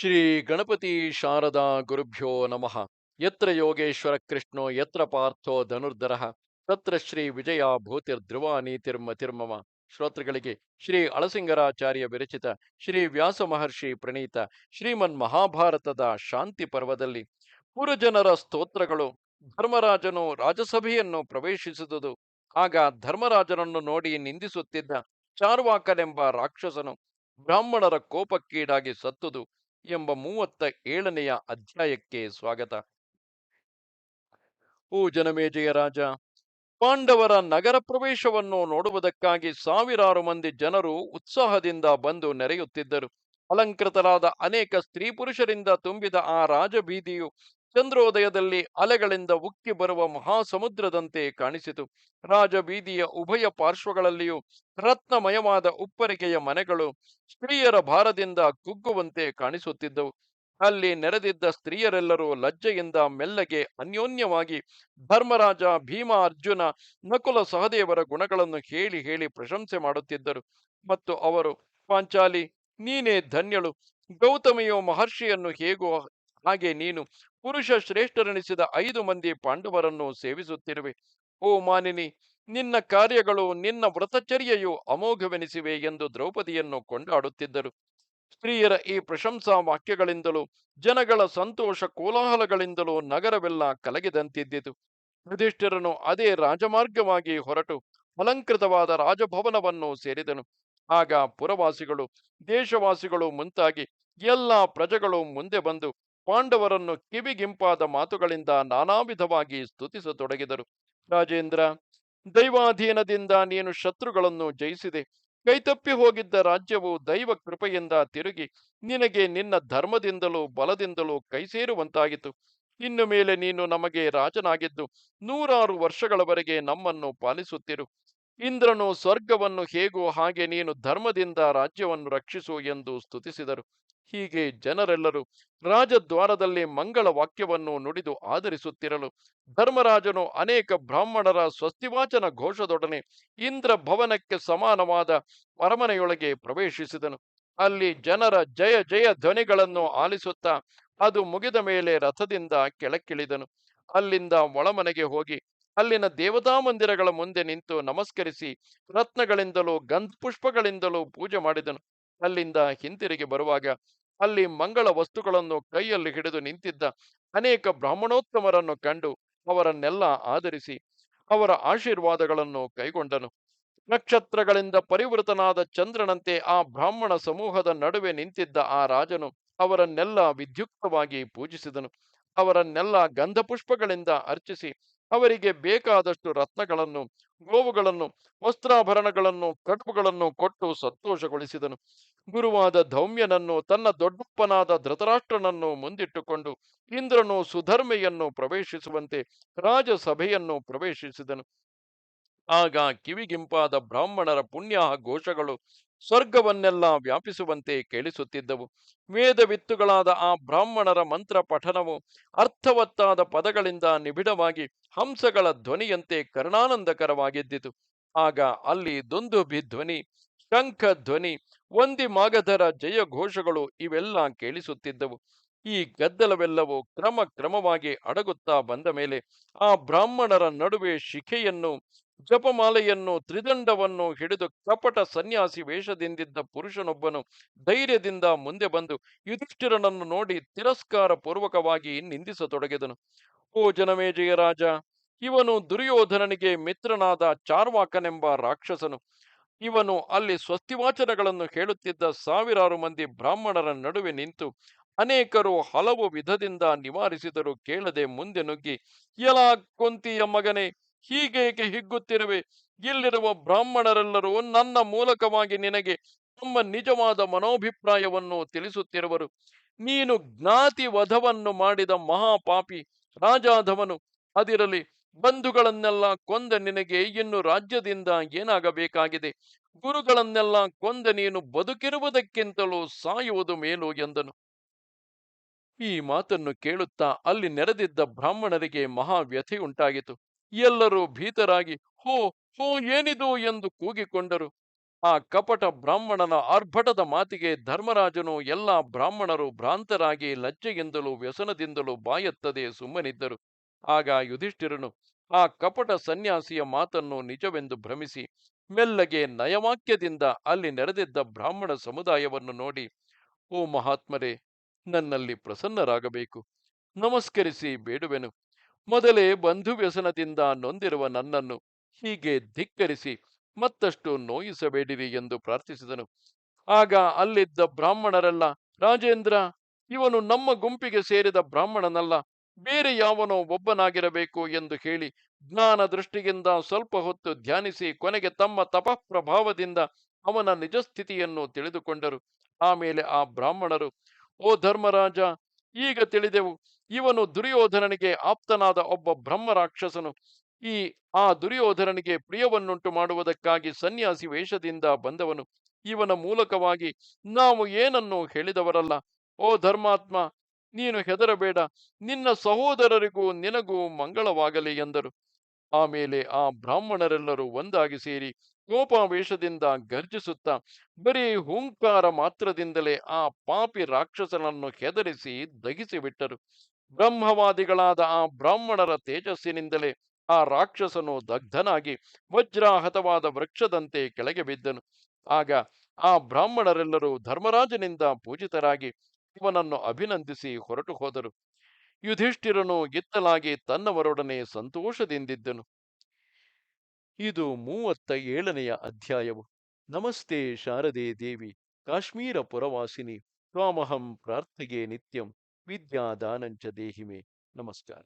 ಶ್ರೀ ಗಣಪತಿ ಶಾರದಾ ಗುರುಭ್ಯೋ ನಮಃ. ಯತ್ರ ಯೋಗೇಶ್ವರ ಕೃಷ್ಣೋ, ಯತ್ರ ಪಾರ್ಥೋ ಧನುರ್ಧರ, ತತ್ರ ಶ್ರೀ ವಿಜಯ ಭೂತಿರ್ಧ್ರುವ ನೀತಿರ್ಮತಿರ್ಮಮ ಶ್ರೋತೃಗಳಿಗೆ ಶ್ರೀ ಅಳಸಿಂಗರಾಚಾರ್ಯ ವಿರಚಿತ ಶ್ರೀ ವ್ಯಾಸ ಮಹರ್ಷಿ ಪ್ರಣೀತ ಶ್ರೀಮನ್ ಮಹಾಭಾರತದ ಶಾಂತಿ ಪರ್ವದಲ್ಲಿ ಪುರಜನರ ಸ್ತೋತ್ರಗಳು ಧರ್ಮರಾಜನು ರಾಜಸಭೆಯನ್ನು ಪ್ರವೇಶಿಸಿದುದು. ಆಗ ಧರ್ಮರಾಜನನ್ನು ನೋಡಿ ನಿಂದಿಸುತ್ತಿದ್ದ ಚಾರ್ವಾಕನೆಂಬ ರಾಕ್ಷಸನು ಬ್ರಾಹ್ಮಣರ ಕೋಪಕ್ಕೀಡಾಗಿ ಸತ್ತುದು. ಎಂಬ ಮೂವತ್ತ ಏಳನೆಯ ಅಧ್ಯಾಯಕ್ಕೆ ಸ್ವಾಗತ. ಓ ಜನಮೇಜಯ ರಾಜ, ಪಾಂಡವರ ನಗರ ಪ್ರವೇಶವನ್ನು ನೋಡುವುದಕ್ಕಾಗಿ ಸಾವಿರಾರು ಮಂದಿ ಜನರು ಉತ್ಸಾಹದಿಂದ ಬಂದು ನೆರೆಯುತ್ತಿದ್ದರು. ಅಲಂಕೃತರಾದ ಅನೇಕ ಸ್ತ್ರೀ ಪುರುಷರಿಂದ ತುಂಬಿದ ಆ ರಾಜಬೀದಿಯು ಚಂದ್ರೋದಯದಲ್ಲಿ ಅಲೆಗಳಿಂದ ಉಕ್ಕಿ ಬರುವ ಮಹಾಸಮುದ್ರದಂತೆ ಕಾಣಿಸಿತು. ರಾಜಬೀದಿಯ ಉಭಯ ಪಾರ್ಶ್ವಗಳಲ್ಲಿಯೂ ರತ್ನಮಯವಾದ ಉಪ್ಪರಿಕೆಯ ಮನೆಗಳು ಸ್ತ್ರೀಯರ ಭಾರದಿಂದ ಕುಗ್ಗುವಂತೆ ಕಾಣಿಸುತ್ತಿದ್ದವು. ಅಲ್ಲಿ ನೆರೆದಿದ್ದ ಸ್ತ್ರೀಯರೆಲ್ಲರೂ ಲಜ್ಜೆಯಿಂದ ಮೆಲ್ಲಗೆ ಅನ್ಯೋನ್ಯವಾಗಿ ಧರ್ಮರಾಜ, ಭೀಮ, ಅರ್ಜುನ, ನಕುಲ ಸಹದೇವರ ಗುಣಗಳನ್ನು ಹೇಳಿ ಹೇಳಿ ಪ್ರಶಂಸೆ ಮಾಡುತ್ತಿದ್ದರು. ಮತ್ತು ಅವರು, ಪಾಂಚಾಲಿ, ನೀನೇ ಧನ್ಯಳು. ಗೌತಮಿಯು ಮಹರ್ಷಿಯನ್ನು ಹೇಗೋ ಹಾಗೆ ನೀನು ಪುರುಷ ಶ್ರೇಷ್ಠರೆನಿಸಿದ ಐದು ಮಂದಿ ಪಾಂಡವರನ್ನು ಸೇವಿಸುತ್ತಿರುವೆ. ಓ ಮಾನಿನಿ, ನಿನ್ನ ಕಾರ್ಯಗಳು, ನಿನ್ನ ವ್ರತಚರ್ಯೆಯು ಅಮೋಘವೆನಿಸಿವೆ ಎಂದು ದ್ರೌಪದಿಯನ್ನು ಕೊಂಡಾಡುತ್ತಿದ್ದರು. ಸ್ತ್ರೀಯರ ಈ ಪ್ರಶಂಸಾ ವಾಕ್ಯಗಳಿಂದಲೂ, ಜನಗಳ ಸಂತೋಷ ಕೋಲಾಹಲಗಳಿಂದಲೂ ನಗರವೆಲ್ಲ ಕಲಗಿದಂತಿದ್ದಿತು. ಯುಧಿಷ್ಠಿರನು ಅದೇ ರಾಜಮಾರ್ಗವಾಗಿ ಹೊರಟು ಅಲಂಕೃತವಾದ ರಾಜಭವನವನ್ನು ಸೇರಿದನು. ಆಗ ಪುರವಾಸಿಗಳು, ದೇಶವಾಸಿಗಳು ಮುಂತಾಗಿ ಎಲ್ಲ ಪ್ರಜೆಗಳು ಮುಂದೆ ಬಂದು ಪಾಂಡವರನ್ನು ಕಿವಿಗಿಂಪಾದ ಮಾತುಗಳಿಂದ ನಾನಾ ವಿಧವಾಗಿ ಸ್ತುತಿಸತೊಡಗಿದರು. ರಾಜೇಂದ್ರ, ದೈವಾಧೀನದಿಂದ ನೀನು ಶತ್ರುಗಳನ್ನು ಜಯಿಸಿದೆ. ಕೈತಪ್ಪಿ ಹೋಗಿದ್ದ ರಾಜ್ಯವು ದೈವ ಕೃಪೆಯಿಂದ ತಿರುಗಿ, ನಿನಗೆ ನಿನ್ನ ಧರ್ಮದಿಂದಲೂ ಬಲದಿಂದಲೂ ಕೈ ಸೇರುವಂತಾಗಿತ್ತು. ಇನ್ನು ಮೇಲೆ ನೀನು ನಮಗೆ ರಾಜನಾಗಿದ್ದು, ನೂರಾರು ವರ್ಷಗಳವರೆಗೆ ನಮ್ಮನ್ನು ಪಾಲಿಸುತ್ತಿರು. ಇಂದ್ರನು ಸ್ವರ್ಗವನ್ನು ಹೇಗೋ ಹಾಗೆ ನೀನು ಧರ್ಮದಿಂದ ರಾಜ್ಯವನ್ನು ರಕ್ಷಿಸು ಎಂದು ಸ್ತುತಿಸಿದರು. ಹೀಗೆ ಜನರೆಲ್ಲರೂ ರಾಜದ್ವಾರದಲ್ಲಿ ಮಂಗಳ ವಾಕ್ಯವನ್ನು ನುಡಿದು ಆದರಿಸುತ್ತಿರಲು ಧರ್ಮರಾಜನು ಅನೇಕ ಬ್ರಾಹ್ಮಣರ ಸ್ವಸ್ತಿವಾಚನ ಘೋಷದೊಡನೆ ಇಂದ್ರ ಭವನಕ್ಕೆ ಸಮಾನವಾದ ಅರಮನೆಯೊಳಗೆ ಪ್ರವೇಶಿಸಿದನು. ಅಲ್ಲಿ ಜನರ ಜಯ ಜಯ ಧ್ವನಿಗಳನ್ನು ಆಲಿಸುತ್ತಾ ಅದು ಮುಗಿದ ಮೇಲೆ ರಥದಿಂದ ಕೆಳಕ್ಕಿಳಿದನು. ಅಲ್ಲಿಂದ ಒಳಮನೆಗೆ ಹೋಗಿ ಅಲ್ಲಿನ ದೇವತಾ ಮಂದಿರಗಳ ಮುಂದೆ ನಿಂತು ನಮಸ್ಕರಿಸಿ ರತ್ನಗಳಿಂದಲೂ ಗಂಧ ಪುಷ್ಪಗಳಿಂದಲೂ ಪೂಜೆ ಮಾಡಿದನು. ಅಲ್ಲಿಂದ ಹಿಂತಿರುಗಿ ಬರುವಾಗ ಅಲ್ಲಿ ಮಂಗಳ ವಸ್ತುಗಳನ್ನು ಕೈಯಲ್ಲಿ ಹಿಡಿದು ನಿಂತಿದ್ದ ಅನೇಕ ಬ್ರಾಹ್ಮಣೋತ್ತಮರನ್ನು ಕಂಡು ಅವರನ್ನೆಲ್ಲ ಆಧರಿಸಿ ಅವರ ಆಶೀರ್ವಾದಗಳನ್ನು ಕೈಗೊಂಡನು. ನಕ್ಷತ್ರಗಳಿಂದ ಪರಿವೃತನಾದ ಚಂದ್ರನಂತೆ ಆ ಬ್ರಾಹ್ಮಣ ಸಮೂಹದ ನಡುವೆ ನಿಂತಿದ್ದ ಆ ರಾಜನು ಅವರನ್ನೆಲ್ಲ ವಿದ್ಯುಕ್ತವಾಗಿ ಪೂಜಿಸಿದನು. ಅವರನ್ನೆಲ್ಲ ಗಂಧಪುಷ್ಪಗಳಿಂದ ಅರ್ಚಿಸಿ ಅವರಿಗೆ ಬೇಕಾದಷ್ಟು ರತ್ನಗಳನ್ನು, ಗೋವುಗಳನ್ನು, ವಸ್ತ್ರಾಭರಣಗಳನ್ನು ಕಡುಬುಗಳನ್ನು ಕೊಟ್ಟು ಸಂತೋಷಗೊಳಿಸಿದನು. ಗುರುವಾದ ಧೌಮ್ಯನನ್ನು, ತನ್ನ ದೊಡ್ಡಪ್ಪನಾದ ಧೃತರಾಷ್ಟ್ರನನ್ನು ಮುಂದಿಟ್ಟುಕೊಂಡು ಇಂದ್ರನು ಸುಧರ್ಮೆಯನ್ನು ಪ್ರವೇಶಿಸುವಂತೆ ರಾಜಸಭೆಯನ್ನು ಪ್ರವೇಶಿಸಿದನು. ಆಗ ಕಿವಿಗಿಂಪಾದ ಬ್ರಾಹ್ಮಣರ ಪುಣ್ಯ ಘೋಷಗಳು ಸ್ವರ್ಗವನ್ನೆಲ್ಲ ವ್ಯಾಪಿಸುವಂತೆ ಕೇಳಿಸುತ್ತಿದ್ದವು. ವೇದವಿತ್ತುಗಳಾದ ಆ ಬ್ರಾಹ್ಮಣರ ಮಂತ್ರ ಪಠನವು ಅರ್ಥವತ್ತಾದ ಪದಗಳಿಂದ ನಿಬಿಡವಾಗಿ ಹಂಸಗಳ ಧ್ವನಿಯಂತೆ ಕರ್ಣಾನಂದಕರವಾಗಿದ್ದಿತು. ಆಗ ಅಲ್ಲಿ ದುಂದುಭಿ ಧ್ವನಿ, ಶಂಖ ಧ್ವನಿ ಒಂದಿ ಮಾಗಧರ ಜಯ ಘೋಷಗಳು ಇವೆಲ್ಲ ಕೇಳಿಸುತ್ತಿದ್ದವು. ಈ ಗದ್ದಲವೆಲ್ಲವೂ ಕ್ರಮ ಕ್ರಮವಾಗಿ ಅಡಗುತ್ತಾ ಬಂದ ಮೇಲೆ ಆ ಬ್ರಾಹ್ಮಣರ ನಡುವೆ ಶಿಖೆಯನ್ನು ಜಪಮಾಲೆಯನ್ನು, ತ್ರಿದಂಡವನ್ನು ಹಿಡಿದು ಕಪಟ ಸನ್ಯಾಸಿ ವೇಷದಿಂದಿದ್ದ ಪುರುಷನೊಬ್ಬನು ಧೈರ್ಯದಿಂದ ಮುಂದೆ ಬಂದು ಯುಧಿಷ್ಠಿರನನ್ನು ನೋಡಿ ತಿರಸ್ಕಾರ ಪೂರ್ವಕವಾಗಿ ನಿಂದಿಸತೊಡಗಿದನು. ಓ ಜನಮೇಜಯ ರಾಜ, ಇವನು ದುರ್ಯೋಧನನಿಗೆ ಮಿತ್ರನಾದ ಚಾರ್ವಾಕನೆಂಬ ರಾಕ್ಷಸನು. ಇವನು ಅಲ್ಲಿ ಸ್ವಸ್ತಿವಾಚನಗಳನ್ನು ಹೇಳುತ್ತಿದ್ದ ಸಾವಿರಾರು ಮಂದಿ ಬ್ರಾಹ್ಮಣರ ನಡುವೆ ನಿಂತು ಅನೇಕರು ಹಲವು ವಿಧದಿಂದ ನಿವಾರಿಸಿದರು ಕೇಳದೆ ಮುಂದೆ ನುಗ್ಗಿ ಎಲಾ ಕೊಂತಿಯ ಮಗನೇ ಹೀಗೇಕೆ ಹಿಗ್ಗುತ್ತಿರುವೆ? ಇಲ್ಲಿರುವ ಬ್ರಾಹ್ಮಣರೆಲ್ಲರೂ ನನ್ನ ಮೂಲಕವಾಗಿ ನಿನಗೆ ತಮ್ಮ ನಿಜವಾದ ಮನೋಭಿಪ್ರಾಯವನ್ನು ತಿಳಿಸುತ್ತಿರುವರು. ನೀನು ಜ್ಞಾತಿ ವಧವನ್ನು ಮಾಡಿದ ಮಹಾಪಾಪಿ ರಾಜಾಧವನು. ಅದಿರಲಿ, ಬಂಧುಗಳನ್ನೆಲ್ಲ ಕೊಂದ ನಿನಗೆ ಇನ್ನು ರಾಜ್ಯದಿಂದ ಏನಾಗಬೇಕಾಗಿದೆ? ಗುರುಗಳನ್ನೆಲ್ಲ ಕೊಂದ ನೀನು ಬದುಕಿರುವುದಕ್ಕಿಂತಲೂ ಸಾಯುವುದು ಮೇಲು ಎಂದನು. ಈ ಮಾತನ್ನು ಕೇಳುತ್ತಾ ಅಲ್ಲಿ ನೆರೆದಿದ್ದ ಬ್ರಾಹ್ಮಣರಿಗೆ ಮಹಾ ವ್ಯಥೆಯುಂಟಾಗಿತು ಎಲ್ಲರೂ ಭೀತರಾಗಿ, ಹೋ ಹೋ, ಏನಿದು ಎಂದು ಕೂಗಿಕೊಂಡರು. ಆ ಕಪಟ ಬ್ರಾಹ್ಮಣನ ಆರ್ಭಟದ ಮಾತಿಗೆ ಧರ್ಮರಾಜನು ಎಲ್ಲ ಬ್ರಾಹ್ಮಣರು ಭ್ರಾಂತರಾಗಿ ಲಜ್ಜೆಯಿಂದಲೂ ವ್ಯಸನದಿಂದಲೂ ಬಾಯತ್ತದೆ ಸುಮ್ಮನಿದ್ದರು. ಆಗ ಯುಧಿಷ್ಠಿರನು ಆ ಕಪಟ ಸನ್ಯಾಸಿಯ ಮಾತನ್ನು ನಿಜವೆಂದು ಭ್ರಮಿಸಿ, ಮೆಲ್ಲಗೆ ನಯವಾಕ್ಯದಿಂದ ಅಲ್ಲಿ ನೆರೆದಿದ್ದ ಬ್ರಾಹ್ಮಣ ಸಮುದಾಯವನ್ನು ನೋಡಿ, ಓ ಮಹಾತ್ಮರೇ, ನನ್ನಲ್ಲಿ ಪ್ರಸನ್ನರಾಗಬೇಕು. ನಮಸ್ಕರಿಸಿ ಬೇಡುವೆನು. ಮೊದಲೇ ಬಂಧು ವ್ಯಸನದಿಂದ ನೊಂದಿರುವ ನನ್ನನ್ನು ಹೀಗೆ ಧಿಕ್ಕರಿಸಿ ಮತ್ತಷ್ಟು ನೋಯಿಸಬೇಡಿರಿ ಎಂದು ಪ್ರಾರ್ಥಿಸಿದನು. ಆಗ ಅಲ್ಲಿದ್ದ ಬ್ರಾಹ್ಮಣರೆಲ್ಲ, ರಾಜೇಂದ್ರ, ಇವನು ನಮ್ಮ ಗುಂಪಿಗೆ ಸೇರಿದ ಬ್ರಾಹ್ಮಣನಲ್ಲ, ಬೇರೆ ಯಾವನೋ ಒಬ್ಬನಾಗಿರಬೇಕು ಎಂದು ಹೇಳಿ ಜ್ಞಾನ ದೃಷ್ಟಿಯಿಂದ ಸ್ವಲ್ಪ ಹೊತ್ತು ಧ್ಯಾನಿಸಿ ಕೊನೆಗೆ ತಮ್ಮ ತಪಃಪ್ರಭಾವದಿಂದ ಅವನ ನಿಜಸ್ಥಿತಿಯನ್ನು ತಿಳಿದುಕೊಂಡರು. ಆಮೇಲೆ ಆ ಬ್ರಾಹ್ಮಣರು, ಓ ಧರ್ಮರಾಜ ಈಗ ತಿಳಿದೆವು, ಇವನು ದುರ್ಯೋಧನನಿಗೆ ಆಪ್ತನಾದ ಒಬ್ಬ ಬ್ರಹ್ಮ ರಾಕ್ಷಸನು ಈ, ಆ ದುರ್ಯೋಧನನಿಗೆ ಪ್ರಿಯವನ್ನುಂಟು ಮಾಡುವುದಕ್ಕಾಗಿ ಸನ್ಯಾಸಿ ವೇಷದಿಂದ ಬಂದವನು. ಇವನ ಮೂಲಕವಾಗಿ ನಾವು ಏನನ್ನು ಹೇಳಿದವರಲ್ಲ? ಓ ಧರ್ಮಾತ್ಮ, ನೀನು ಹೆದರಬೇಡ, ನಿನ್ನ ಸಹೋದರರಿಗೂ ನಿನಗೂ ಮಂಗಳವಾಗಲಿ ಎಂದರು. ಆಮೇಲೆ ಆ ಬ್ರಾಹ್ಮಣರೆಲ್ಲರೂ ಒಂದಾಗಿ ಸೇರಿ ಕೋಪಾವೇಶದಿಂದ ಗರ್ಜಿಸುತ್ತಾ, ಬರೀ ಹುಂಕಾರ ಮಾತ್ರದಿಂದಲೇ ಆ ಪಾಪಿ ರಾಕ್ಷಸನನ್ನು ಹೆದರಿಸಿ ದಗಿಸಿಬಿಟ್ಟರು ಬ್ರಹ್ಮವಾದಿಗಳಾದ ಆ ಬ್ರಾಹ್ಮಣರ ತೇಜಸ್ಸಿನಿಂದಲೇ ಆ ರಾಕ್ಷಸನು ದಗ್ಧನಾಗಿ ವಜ್ರಾಹತವಾದ ವೃಕ್ಷದಂತೆ ಕೆಳಗೆ ಬಿದ್ದನು. ಆಗ ಆ ಬ್ರಾಹ್ಮಣರೆಲ್ಲರೂ ಧರ್ಮರಾಜನಿಂದ ಪೂಜಿತರಾಗಿ ಇವನನ್ನು ಅಭಿನಂದಿಸಿ ಹೊರಟು ಹೋದರು ಯುಧಿಷ್ಠಿರನು ಗಿತ್ತಲಾಗಿ ತನ್ನವರೊಡನೆ ಸಂತೋಷದಿಂದಿದ್ದನು. ಇದು ಮೂವತ್ತ ಏಳನೆಯ ಅಧ್ಯಾಯವು. ನಮಸ್ತೆ ಶಾರದೆ ದೇವಿ, ಕಾಶ್ಮೀರ ಪುರವಾಸಿನಿ, ತ್ವಾಮಹಂ ಪ್ರಾರ್ಥೆಗೆ ನಿತ್ಯಂ ವಿದ್ಯಾದಾನಂಚ ದೇಹಿಮೆ. ನಮಸ್ಕಾರ.